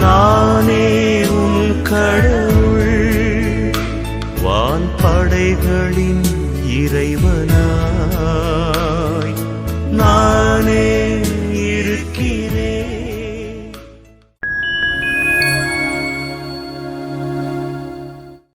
நானே உன் கடவுள். வான் படைகளின் இறைவனாய். நானே